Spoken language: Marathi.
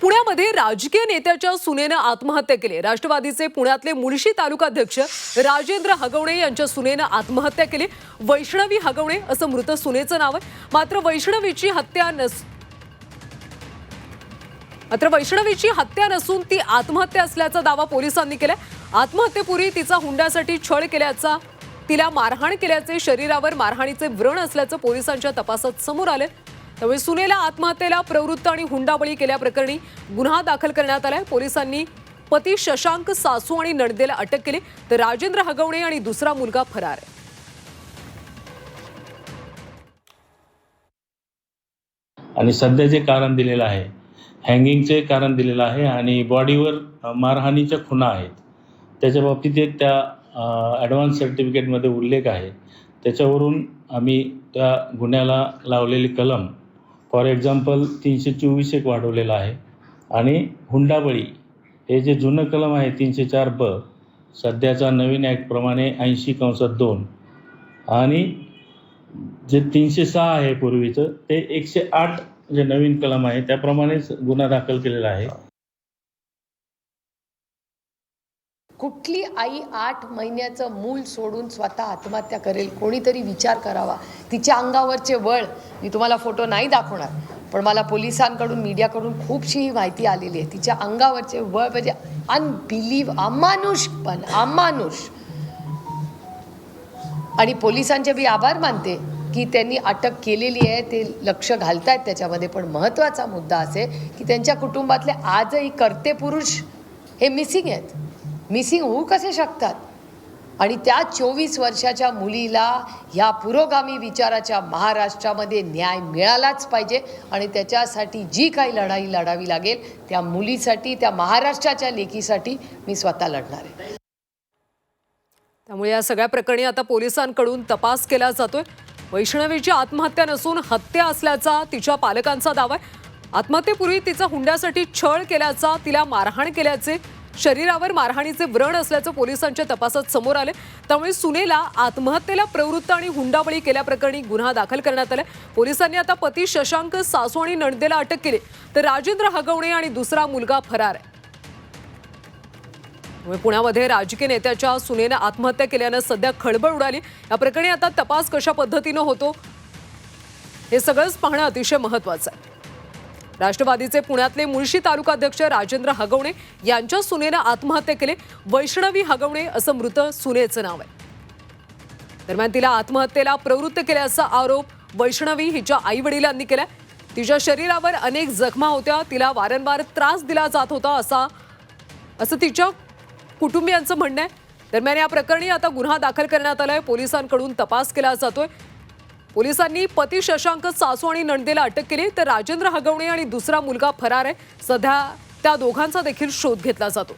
पुण्यामध्ये राजकीय नेत्याच्या सुनेनं आत्महत्या केली. राष्ट्रवादीचे पुण्यातले मुळशी तालुकाध्यक्ष राजेंद्र हगवणे यांच्या सुनेनं आत्महत्या केली. वैष्णवी हगवणे असं मृत सुनेचं नाव आहे. मात्र वैष्णवीची हत्या नस मात्र वैष्णवीची हत्या नसून ती आत्महत्या असल्याचा दावा पोलिसांनी केलाय. आत्महत्येपूर्वी तिचा हुंड्यासाठी छळ केल्याचा तिला मारहाण केल्याचे शरीरावर मारहाणीचे व्रण असल्याचं पोलिसांच्या तपासात समोर आले त्यामुळे सुनेला आत्महत्येला प्रवृत्त आणि हुंडाबळी केल्याप्रकरणी गुन्हा दाखल करण्यात आलाय. पोलिसांनी पती शशांक सासू आणि नडदेला अटक केली. तर राजेंद्र हगवणे आणि दुसरा मुलगा फरार आहे. आणि सध्या जे कारण दिलेलं आहे हँगिंगचे कारण दिलेलं आहे आणि बॉडीवर मारहाणीच्या खुणा आहेत. त्याच्या बाबतीत एक त्या ॲडव्हान्स सर्टिफिकेटमध्ये उल्लेख आहे. त्याच्यावरून आम्ही त्या गुन्ह्याला लावलेली कलम फॉर एक्झाम्पल तीनशे चोवीस एक वाढवलेला आहे. आणि हुंडाबळी हे जे जुनं कलम आहे तीनशे चार ब सध्याचा नवीन ॲक्टप्रमाणे ऐंशी कंसात दोन. आणि जे तीनशे सहा आहे पूर्वीचं ते एकशे आठ जे नवीन कलम आहे त्याप्रमाणेच गुन्हा दाखल केलेला आहे. कुठली आई आठ महिन्याचं मूल सोडून स्वतः आत्महत्या करेल? कोणीतरी विचार करावा. तिच्या अंगावरचे वळ. मी तुम्हाला फोटो नाही दाखवणार. पण मला पोलिसांकडून मीडियाकडून खूपशी ही माहिती आलेली आहे. तिच्या अंगावरचे वळ म्हणजे अनबिलीव अमानुष पण अमानुष. आणि पोलिसांचे मी आभार मानते की त्यांनी अटक केलेली आहे. ते लक्ष घालतायत त्याच्यामध्ये. पण महत्त्वाचा मुद्दा असे की त्यांच्या कुटुंबातले आजही कर्ते पुरुष हे मिसिंग आहेत. मिसिंग होऊ कसे शकतात? आणि त्या चोवीस वर्षाच्या मुलीला ह्या पुरोगामी विचाराच्या महाराष्ट्रामध्ये न्याय मिळालाच पाहिजे आणि त्याच्यासाठी जी काही लढाई लढावी लागेल त्या मुलीसाठी त्या महाराष्ट्राच्या लेकीसाठी मी स्वतः लढणार आहे. त्यामुळे या सगळ्या प्रकरणी आता पोलिसांकडून तपास केला जातोय. वैष्णवीची आत्महत्या नसून हत्या असल्याचा तिच्या पालकांचा दावा आहे. आत्महत्येपूर्वी तिचा हुंड्यासाठी छळ केल्याचा तिला मारहाण केल्याचे शरीरावर मारहाणीचे व्रण असल्याचं पोलिसांच्या तपासात समोर आले. त्यामुळे सुनेला आत्महत्येला प्रवृत्त आणि हुंडाबळी केल्याप्रकरणी गुन्हा दाखल करण्यात आला. पोलिसांनी आता पती शशांक सासू आणि नणदेला अटक केली. तर राजेंद्र हगवणे आणि दुसरा मुलगा फरार आहे. पुण्यामध्ये राजकीय नेत्याच्या सुनेनं आत्महत्या केल्यानं सध्या खळबळ उडाली. या प्रकरणी आता तपास कशा पद्धतीनं होतो हे सगळंच पाहणं अतिशय महत्वाचं आहे. राष्ट्रवादीचे पुण्यातले मुळशी तालुकाध्यक्ष राजेंद्र हगवणे यांच्या सुनेनं आत्महत्या केली. वैष्णवी हगवणे असं मृत सुनेचं नाव आहे. दरम्यान तिला आत्महत्येला प्रवृत्त केल्याचा आरोप वैष्णवी हिच्या आई वडिलांनी केलाय. तिच्या शरीरावर अनेक जखमा होत्या. तिला वारंवार त्रास दिला जात होता असा असं तिच्या कुटुंबियांचं म्हणणं आहे. दरम्यान या प्रकरणी आता गुन्हा दाखल करण्यात आलाय. पोलिसांकडून तपास केला जातोय. पोलिसांनी पती शशांक सासू आणि नणदेला अटक केली. तर राजेंद्र हगवणे आणि दुसरा मुलगा फरार आहे. सध्या त्या दोघांचा देखील शोध घेतला जातो.